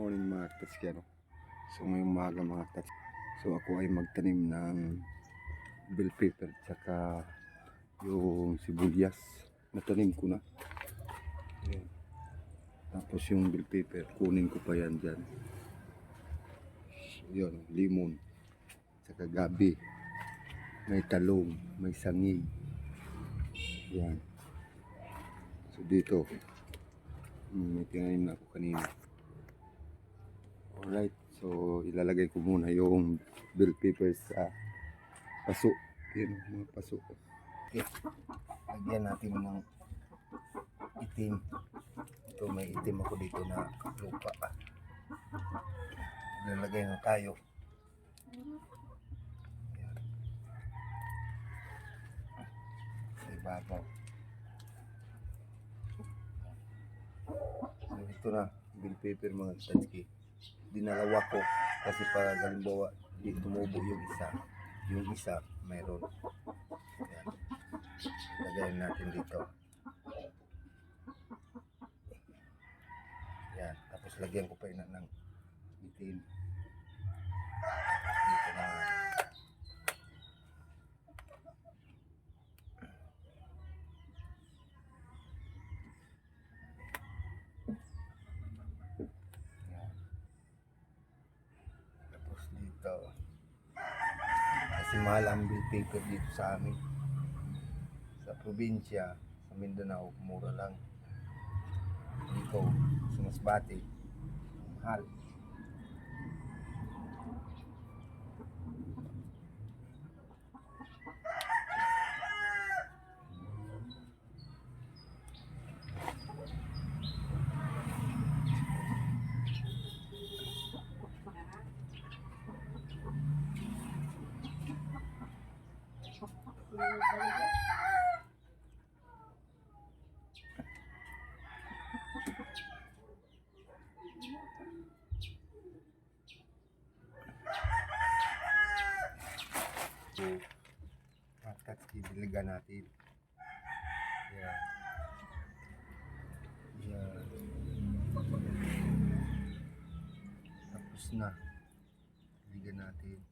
morning mga katskero. So ngayong umaga mga kats. So ako ay magtanim ng bell pepper tsaka yung sibuyas. Natanim ko na. Tapos yung bell pepper, kunin ko pa yan dyan. Yun, limon. Tsaka gabi. May talong, may sangig. Yan. So dito, mm, may tinanim na ako kanina. Alright, so ilalagay ko muna yung bell peppers sa paso. Yan, mga paso. Okay. Lagyan natin ng itim. Ito may itim ako dito na lupa. Lalagay na tayo. Sa ibabaw. So ito na, bell pepper mga tatski. Dinalawa ko kasi para halimbawa di tumubo yung isa. Yung isa mayroon. Yan. Lagayin natin dito. Yan. Tapos lagyan ko pa ina ng itim. Dito na. Yan. Tapos dito. Kasi mahal ang bill paper dito sa amin. Sa probinsya, sa Mindanao, mura lang. Dito, sa Masbate, mahal. At diligan natin. Yan. Yan. Tapos na. Diligan natin.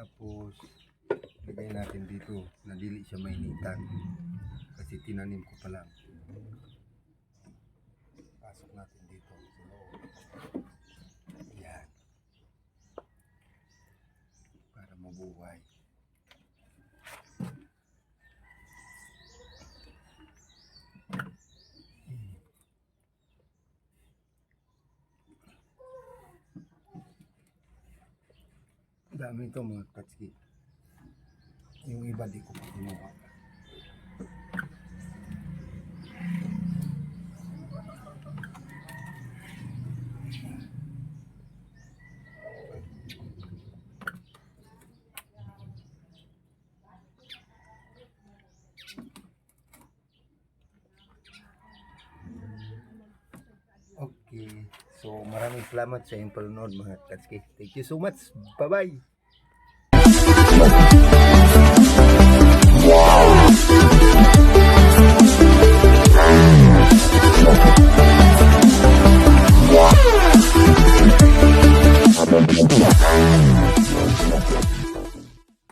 Tapos, lagay natin dito na dili siya mainitan. Kasi tinanim ko pa lang. Pasok natin dito sa loob. Yan. Para mabuhay. Dami ito mga katski. Yung iba di ko kinuha. Okay. So maraming salamat sa inyong panonood mga katski. Thank you so much. Bye-bye. Thank you.